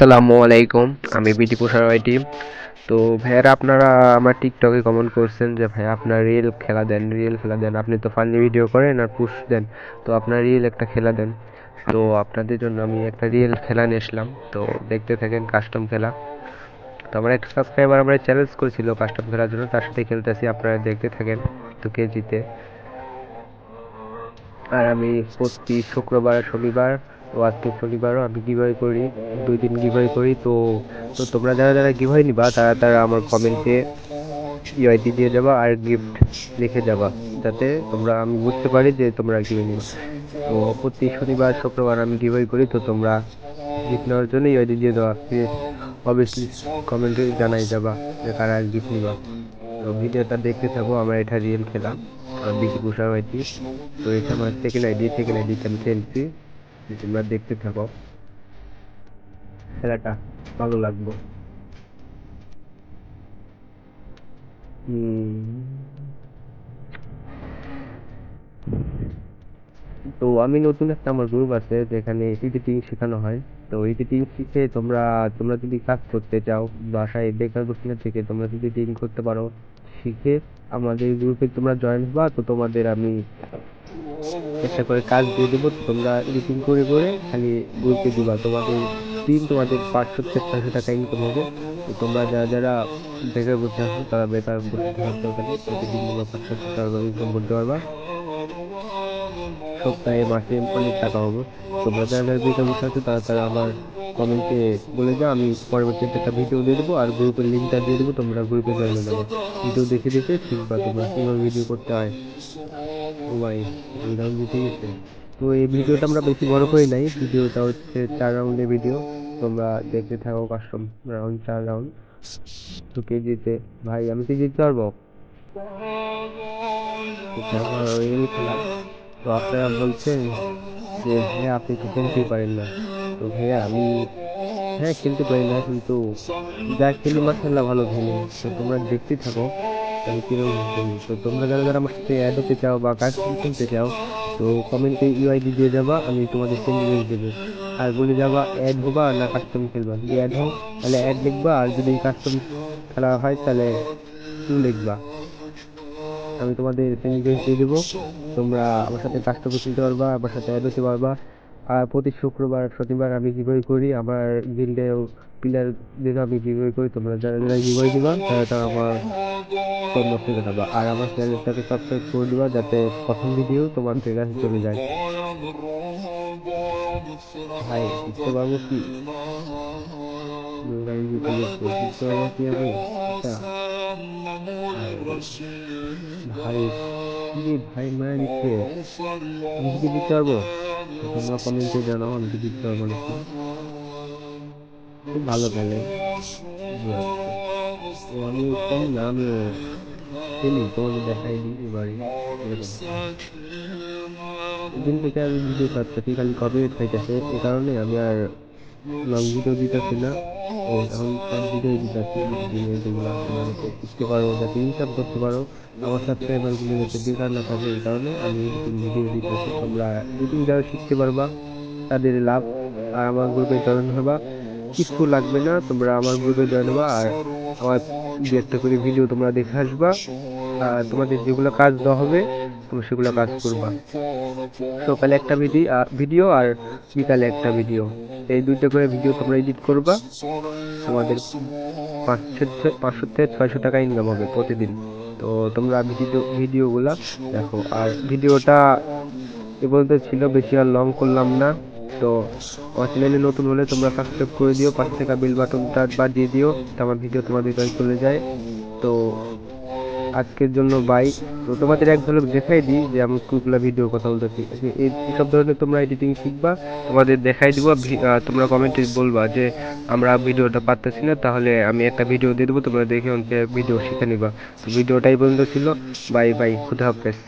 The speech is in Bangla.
আসসালামু আলাইকুম, আমি বিটি পোষার আইটি তো ভাইয়ারা, আপনারা আমার টিকটকে কমেন্ট করছেন যে ভাই আপনার রিয়েল খেলা দেন রিয়েল খেলা দেন। আপনি তো ফানি ভিডিও করেন আর পুশ দেন। তো আপনার রিয়েল একটা খেলা দেন। তো আপনাদের জন্য আমি একটা রিয়েল খেলা নিয়ে আসলাম। তো দেখতে থাকেন কাস্টম খেলা। তো আমার একটা সাবস্ক্রাইবার আমার চ্যালেঞ্জ করেছিল কাস্টম খেলার জন্য, তার সাথে খেলতেছি, আপনারা দেখতে থাকেন তো কে জিতে আর আমি প্রতি শুক্রবার, শনিবার ও আজকে শনিবারও আমি গিভওয়ে করি দুই দিন গিভওয়ে করি তো তো তোমরা যারা যারা গিভওয়ে নিবা, তারা তারা আমার কমেন্টে ইউআইডি দিয়ে যাবা আর গিফট লিখে যাবা, যাতে তোমরা, আমি বুঝতে পারি যে তোমরা গিভওয়ে নিবা। তো প্রতি শনিবার, শুক্রবার আমি গিভওয়ে করি, তো তোমরা গিফট নেওয়ার জন্য ইউআইডি দিয়ে দেওয়া অবভিয়াসলি কমেন্টে জানাই যাবা যে কারা গিফট নিবা। তো ভিডিওটা দেখতে থাকো, আমার এটা রিয়েল খেলা বিকি পোষা হয়েছি তো এটা আমার সেকেন্ড আইডি সেকেন্ড আইডি আমি খেলছি। তোমরা দেখতে থাকো, খেলাটা ভালো লাগবে। তো আমি নতুন একটা আমার গ্রুপ আছে, যেখানে এডিটিং শেখানো হয়। তো এডিটিং শিখে তোমরা তোমরা যদি কাজ করতে চাও, বাসায় বেকার বসে থেকে তোমরা যদি এডিটিং করতে পারো, শিখে আমাদের গ্রুপে তোমরা জয়েন হবা, তো তোমাদের আমি একটা করে কাজ দিয়ে দেবো তোমরা এডিটিং করে করে খালি গ্রুপে দিবা তোমাদের দিন তোমাদের পাঁচশো থেকে ছয়শো টাকা ইনকাম হবে। তো তোমরা যারা যারা বেকার বসে আছো, তারা বেকার বসে থাকার দরকার নেই। প্রতিদিন তোমরা পাঁচশো টাকা ইনকাম করতে পারবা। সপ্তাহে, মাসে অনেক টাকা হবে। তোমরা যারা যারা বেকার বসে আছো, তারা তারা আমার কমেন্টে বলে যাও। আমি পরবর্তীতে একটা ভিডিও দিয়ে দেবো। আর গ্রুপের লিঙ্কটা দিয়ে দেবো। তোমরা গ্রুপে জয়েন হয়ে যাবে। ভিডিও দেখে দেখে শিখবা তোমরা কীভাবে ভিডিও করতে হয়। ও ভাই জিতে গেছে। তো এই ভিডিওটা আমরা বেশি বড় করি নাই। ভিডিওটা হচ্ছে চার রাউন্ডের ভিডিও। তোমরা দেখতে থাকো কাস্টম রাউন্ড চার রাউন্ড। তো কে জিতে? ভাই, আমি কি জিততে পারব। তো আপনারা বলছেন যে হ্যাঁ আপনি তো খেলতেই পারেন না। তো ভাইয়া, আমি হ্যাঁ খেলতে পারি না, কিন্তু যা খেলি মাসাল্লাহ ভালো খেলি। তো তোমরা দেখতে থাকো, আমি কীরকম তো তোমরা যারা যারা আমার সাথে অ্যাড হতে চাও বা কাজ খেলতে চাও তো কমেন্টে ইউআইডি দিয়ে যাবা, আমি তোমাদের সেন্ড করে দেবো। আর বলে যাবা অ্যাড হবা না কাস্টম খেলবা? যদি অ্যাড হও, তাহলে অ্যাড লিখবা, আর যদি কাস্টম খেলা হয়, তাহলে টু লিখবা। আমি তোমাদের সেন্ড করে দিয়ে দেবো। তোমরা আমার সাথে কাস্টম খেলতে পারবা, আমার সাথে অ্যাড হতে পারবা। আর প্রতি শুক্রবার, শনিবার আমি গিভওয়ে করি। আমার গিল্ডে প্লেয়ার যেটা আমি গিভওয়ে করি। তোমরা যারা যারা গিভওয়ে দিবা, তারা তারা আমার তোমরা ফেলে দেবা আর আমার চ্যানেলটাকে সাবস্ক্রাইব করে দিবা, যাতে প্রথম ভিডিও তোমাদের কাছে চলে যায়। ভাই বুঝতে পারব কি? ভাই বুঝতে পারব কি আমি আচ্ছা। ভাই, কি ভাই মায়া দিচ্ছে আমি দিতে পারব? তোমরা কমেন্টে আমি পারব খুব ভালো খেলে আমি তোমাদের দেখাই দিই এবারে দিন থেকে আমি ভিডিও পাচ্ছি খালি কবে খাইতেছে এ কারণে আমি আর লং ভিডিও দিতেছি না এখন যেগুলো তোমরা শিখতে পারো, যাতে ইনকাম করতে পারো, আমার সাবস্ক্রাইবারগুলো যাতে বেকার না থাকে এই কারণে আমি ভিডিও দিতেছি তোমরা এডিটিং যারা শিখতে পারবা, তাদের লাভ। আর আমার গ্রুপে জয়েন হবা, কিছু লাগবে না, তোমরা আমার গ্রুপে জয়েন হবা। আর আমার দু একটা করে ভিডিও তোমরা দেখে আসবা। তোমাদের যেগুলো কাজ দেওয়া হবে, তুমি সেগুলো কাজ করবা। সকালে একটা ভিডিও ভিডিও আর বিকালে একটা ভিডিও। এই দুইটা করে ভিডিও তোমরা এডিট করবা। তোমাদের পাঁচশো পাঁচশো থেকে ছয়শো টাকা ইনকাম হবে প্রতিদিন। তো তোমরা ভিডিও, ভিডিওগুলা দেখো। আর ভিডিওটা এ পর্যন্ত ছিল, বেশি আর লং করলাম না। তো আমার চ্যানেলে নতুন হলে তোমরা সাবস্ক্রাইব করে দিও পাঁচ টাকা বেল বাটনটা বাজিয়ে দিও, তো আমার ভিডিও তোমাদের চলে যায়। তো আজকের জন্য বাই তো তোমাদের এক ঝলক দেখাই দিই যে আমি কোনগুলো ভিডিও কথা বলতেছি। এই সব ধরনের তোমরা এডিটিং শিখবা, তোমাদের দেখাই দিব তোমরা কমেন্টে বলবা যে আমরা ভিডিওটা পারতেছি না, তাহলে আমি একটা ভিডিও দিয়ে দেবো, তোমরা দেখে ভিডিও শিখে নিবা। তো ভিডিওটাই পর্যন্ত ছিল। বাই বাই খুদা হাফেজ।